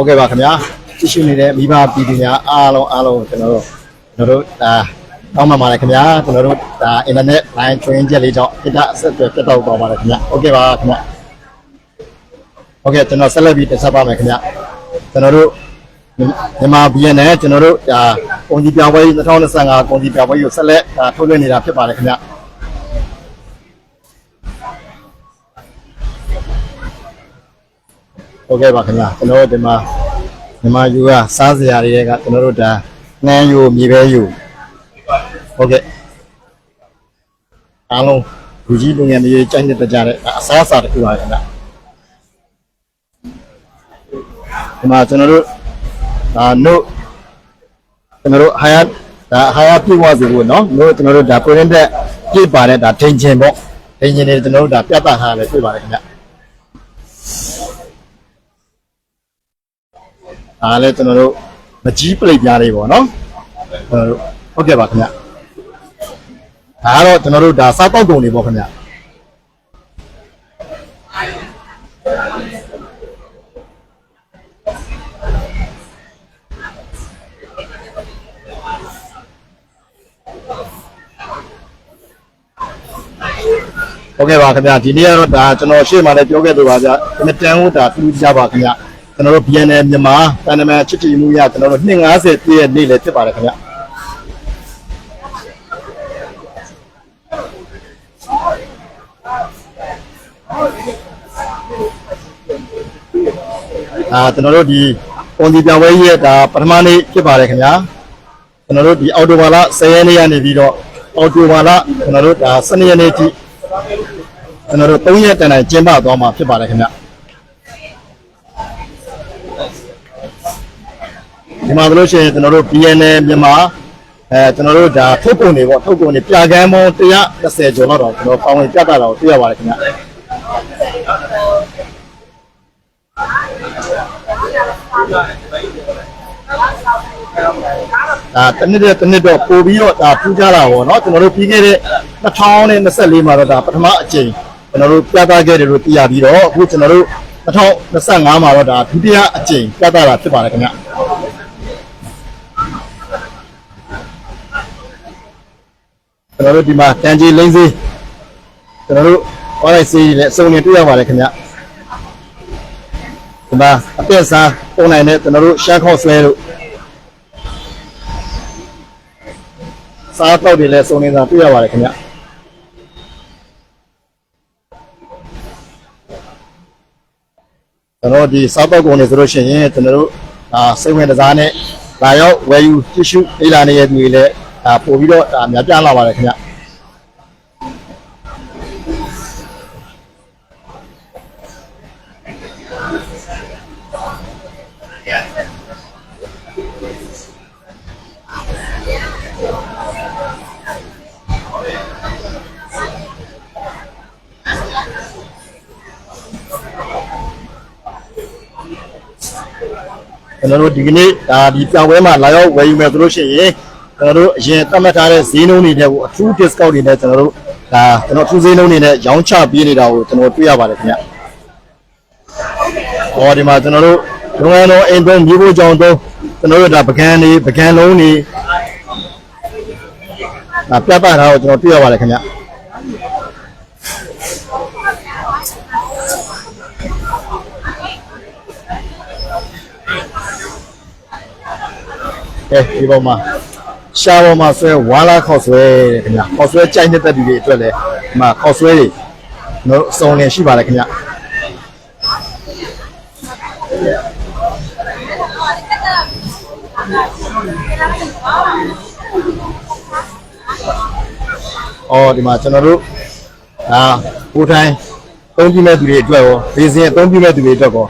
ဟုတ်ကဲ့ပါခင်ဗျာကြည့်ရှုနေတဲ့မိဘပြည်သူများအားလုံးအားလုံးကျွန်တော်တို့ကျွန်တော်တို့ဒါတောင်းပန်ပါတယ်ခင်ဗျာကျွန်တော်တို့ဒါအင်တာနက် line train ချက်လေးကြောင့်ပြတ်အဆက်အသွယ်ပြတ်တော့ပါပါတယ်ခင်ဗျာဟုတ်ကဲ့ပါခင်ဗျာဟုတ်ကဲ့ကျွန်တော်ဆက်လက်ပြီးတင်ဆက်ပါမယ်ခင်ဗျာကျွန်တော်တို့မြန်မာဘီယန်နဲ့ကျွန်တော်တို့ဒါကုန်ကြီးပြပွဲ2025ကုန်ကြီးပြပွဲကိုဆက်လက်ဒါထုတ်လွှင့်နေတာဖြစ်ပါတယ်ခင်ဗျာ ဟုတ်ကဲ့ပါခင်ဗျာကျွန်တော်တို့ဒီမှာမြန်မာယူကစားစရာတွေကကျွန်တော်တို့ဒါနှမ်းယူမြေပဲယူဟုတ်ကဲ့အားလုံးလူကြီးလူငယ်မျိုးကြိုက်နေတဲ့ကြတဲ့အစားအစာတစ်ခုပါခင်ဗျာဒီမှာကျွန်တော်တို့ဒါနို့ကျွန်တော်တို့ဟာရဒါဟာရပြည့်ဝစေဖို့เนาะတို့ကျွန်တော်တို့ဒါကိုရင်းတဲ့ပြည့်ပါတဲ့ဒါထိန်ချင်ပေါ့ထိန်ချင်တွေကျွန်တော်တို့ဒါပြတ်သားထားတယ်ပြည့်ပါတယ်ခင်ဗျာ အားလည်းကျွန်တော်တို့မကြီးပလိတ်ပြားလေးပေါ့နော်ကျွန်တော်တို့ဟုတ်ကဲ့ပါခင်ဗျဒါကတော့ကျွန်တော်တို့ဒါစားတောက်ကုန်တွေပေါ့ခင်ဗျဟုတ်ကဲ့ပါခင်ဗျဒီနေ့ကတော့ဒါကျွန်တော်ရှေ့မှာလည်းပြောခဲ့သလိုပါဗျဒီမတန်ဟုတ်ဒါတူကြပါခင်ဗျ ကျွန်တော်တို့ BNN မြန်မာတန်တမန်ချစ်ချီမှုရကျွန်တော်တို့250ပြည့်ရဲ့နေ့လည်းဖြစ်ပါတယ်ခင်ဗျအာကျွန်တော်တို့ဒီပုံစီပြောင်းပွဲရဲ့ဒါပထမနေ့ဖြစ်ပါတယ်ခင်ဗျာကျွန်တော်တို့ဒီအော်တိုဘာလ10ရက်နေ့ကနေပြီးတော့အော်တိုဘာလကျွန်တော်တို့ဒါ12ရက်နေ့ထိကျွန်တော်တို့3ရက်တန်တိုင်ကျင်းပသွားမှာဖြစ်ပါတယ်ခင်ဗျာ ဒီမှာဆိုလို့ရှိရင်ကျွန်တော်တို့ BNN မြန်မာအဲကျွန်တော်တို့ဒါထုတ်ကုန်တွေပေါ့ထုတ်ကုန်တွေပြကန်းပေါင်း130ကျော်လောက်တော့ကျွန်တော်ပေါင်းဝင်ပြတ်တာတော့တွေ့ရပါတယ်ခင်ဗျဒါတနည်းတဲ့တနည်းတော့ပို့ပြီးတော့ဒါထူးခြားတာပေါ့နော်ကျွန်တော်တို့ပြီးခဲ့တဲ့2024မှာတော့ဒါပထမအကြိမ်ကျွန်တော်တို့ပြသခဲ့တယ်လို့သိရပြီးတော့အခုကျွန်တော်တို့2025မှာတော့ဒါဒုတိယအကြိမ်ပြသတာဖြစ်ပါတယ်ခင်ဗျ ကျွန်တော်တို့ဒီမှာတန်ကြီးလိမ့်စေးကျွန်တော်တို့ဟောလိုက်စေးကြီးလည်းအစုံနဲ့တွေ့ရပါတယ်ခင်ဗျဒီမှာအပြည့်စားပုံနိုင်တဲ့ကျွန်တော်တို့ရှမ်းခေါက်ဆွဲတို့စားတော့တွေလည်းအစုံနေတာတွေ့ရပါတယ်ခင်ဗျကျွန်တော်ဒီစားတော့ကုန်နေဆိုလို့ရှိရင်ကျွန်တော်တို့အာစိတ်ဝင်စားနဲ့လာရောက်ဝယ်ယူကြည့်ရှုလေ့လာနေတဲ့သူတွေလည်း ဒါပို့ပြီးတော့ဒါများပြားလာပါတယ်ခင်ဗျကျွန်တော်တို့ဒီကနေ့ဒါဒီပြောင်းပွဲမှာလာရောက်ဝယ်ယူမယ်ဆိုလို့ရှိရင် ကျွန်တော်တို့အရင်သတ်မှတ်ထားတဲ့ဈေးနှုန်းတွေနဲ့ကိုအထူး discount တွေနဲ့ကျွန်တော်တို့ဒါကျွန်တော်အထူးဈေးနှုန်းတွေနဲ့ရောင်းချပေးနေတာကိုကျွန်တော်တွေ့ရပါတယ်ခင်ဗျ။ဟောဒီမှာကျွန်တော်တို့လုံငန်းတော်အိမ်သုံးမြေဖို့ကြောင်သုံးကျွန်တော်တို့ဒါပကံတွေပကံလုံးတွေဒါပြပထားကိုကျွန်တော်တွေ့ရပါတယ်ခင်ဗျ။ကဲဒီပေါ်မှာ ရှားပေါ်မှာဆွဲဝါလာခောက်ဆွဲတဲ့ခင်ဗျာခောက်ဆွဲကြိုက်တဲ့တက်တွေအတွက်လည်းဒီမှာခောက်ဆွဲတွေတို့အစုံလင်ရှိပါတယ်ခင်ဗျာအော်ဒီမှာကျွန်တော်တို့ဒါဘူထိုင်းသုံးပြမဲ့သူတွေအတွက်ရောဘေးစင်သုံးပြမဲ့သူတွေအတွက်ကော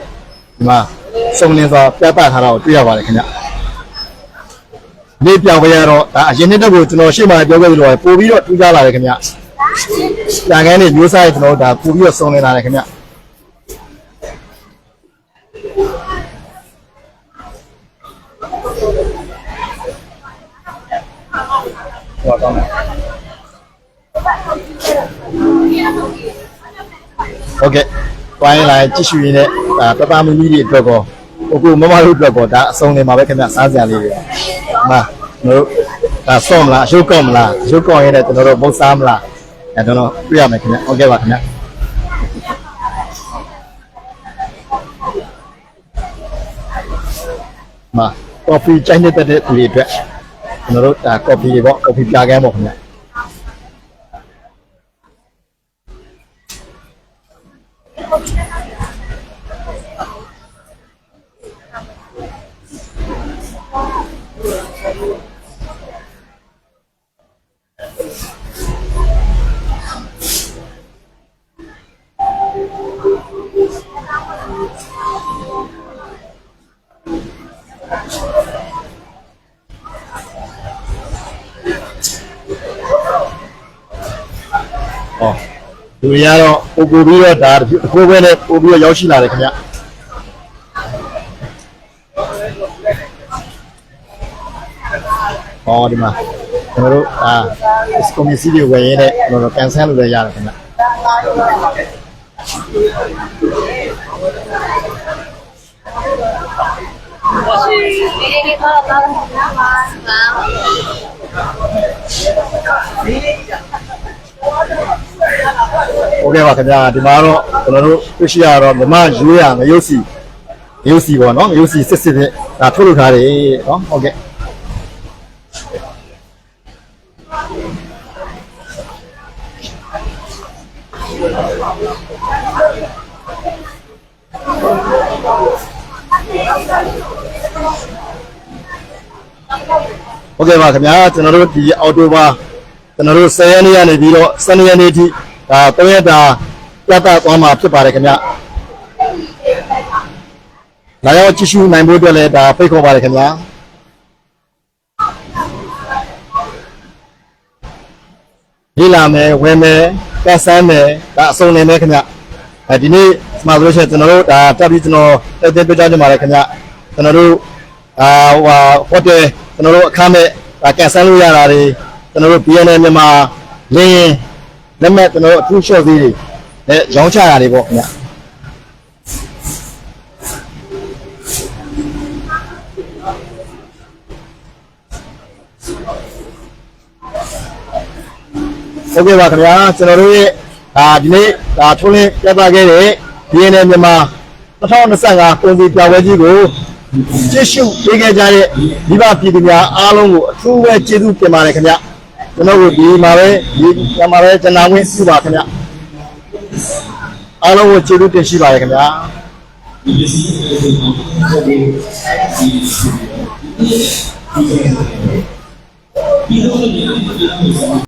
ဒီမှာစုံလင်စွာပြသထားတာကိုတွေ့ရပါတယ်ခင်ဗျာ နေပြောင်းပြရတော့ဒါအရင်နှစ်တက်ကိုကျွန်တော်ရှေ့မှာပြောခဲ့သလိုပဲပို့ပြီးတော့ထူးခြားလာတယ်ခင်ဗျ။ကြံကန်းနေမျိုးစားရကျွန်တော်တို့ဒါပို့ပြီးတော့စုံလင်လာတယ်ခင်ဗျ။ဟောတော့မယ်။ဟုတ်ကဲ့။ပိုင်းလာကြည့်ရှုရင်းနဲ့ဒါပပမူကြီးတွေအတွက်ကောကိုကိုမမတို့အတွက်ပေါ့ဒါအစုံနေမှာပဲခင်ဗျစားစရာလေးတွေ ဟာကျွန်တော်တို့ဒါဆော့မလားရုပ်ကော့မလားရုပ်ကော့ရတဲ့ကျွန်တော်တို့မုတ်စားမလားအဲကျွန်တော်ပြရမယ်ခင်ဗျဟုတ်ကဲ့ပါခင်ဗျမှာကော်ဖီချိုင်းနေတဲ့တဲ့သူတွေအတွက်ကျွန်တော်တို့ဒါကော်ဖီတွေပေါ့ကော်ဖီပြကန်းပေါ့ခင်ဗျ ဟောလူတွေကတော့ပို့ပို့ပြီးတော့ဒါတစ်ခုပဲနဲ့ပို့ပြီးတော့ရောက်ရှိလာတယ်ခင်ဗျဟောဒီမှာကျွန်တော်တို့အာစကွန်မီစီတွေဝယ်ရင်းနဲ့ကျွန်တော်တို့ကန်ဆယ်လုပ်ရရတယ်ခင်ဗျဒီနေ့ကတော့တော့နားပါငါโဟုတ်ကဲ့ပါခင်ဗျာဒီမှာတော့ကျွန်တော်တို့တွေ့ရှိရတော့မြမရိုးရမရုပ်စီရုပ်စီပေါ့နော်ရုပ်စီစစ်စစ်နဲ့ဒါထုတ်လုပ်ထားတယ်နော်ဟုတ်ကဲ့ဟုတ်ကဲ့ပါခင်ဗျာကျွန်တော်တို့ဒီအော်တိုဘာကျွန်တော်တို့10ရက်နေ့ကနေပြီးတော့12ရက်နေ့အထိ ဒါ3ရက်တာပြတ်သွားမှာဖြစ်ပါတယ်ခင်ဗျာလာရောက်ကြည့်ရှုနိုင်ဖို့အတွက်လည်းဒါဖိတ်ခေါ်ပါတယ်ခင်ဗျာဒီလာမယ်ဝယ်မယ်ကတ်ဆန်းမယ်ဒါအစုံနေမယ်ခင်ဗျအဲဒီနေ့မှာဆိုလို့ရှိရင်ကျွန်တော်တို့ဒါတက်ပြီးကျွန်တော်တက်တဲ့ပြကြကြပါလေခင်ဗျကျွန်တော်တို့အာဟိုဟိုတယ်ကျွန်တော်တို့အခမဲ့ဒါကတ်ဆန်းလို့ရတာတွေကျွန်တော်တို့ BNN မြန်မာလင်းရင် လက်မဲ့ကျွန်တော်တို့အထူး short သေးတွေနဲ့ရောင်းချတာတွေပေါ့ခင်ဗျဟုတ်ကဲ့ပါခင်ဗျာကျွန်တော်တို့ရဲ့ဒါဒီနေ့ဒါထုံးလင်းပြသခဲ့တဲ့ DNA မြန်မာ2025ကုန်စည်ပြပွဲကြီးကိုကြည့်ရှုပေးခဲ့ကြတဲ့ဒီပါပြည်သူများအားလုံးကိုအထူးပဲကျေးဇူးတင်ပါတယ်ခင်ဗျ ကျွန်တော်တို့ဒီမှာပဲဒီမှာပဲကျွန်တော်ဝင်ပြုပါခင်ဗျအားလုံးကိုကျေးဇူးတင်ရှိပါတယ်ခင်ဗျာ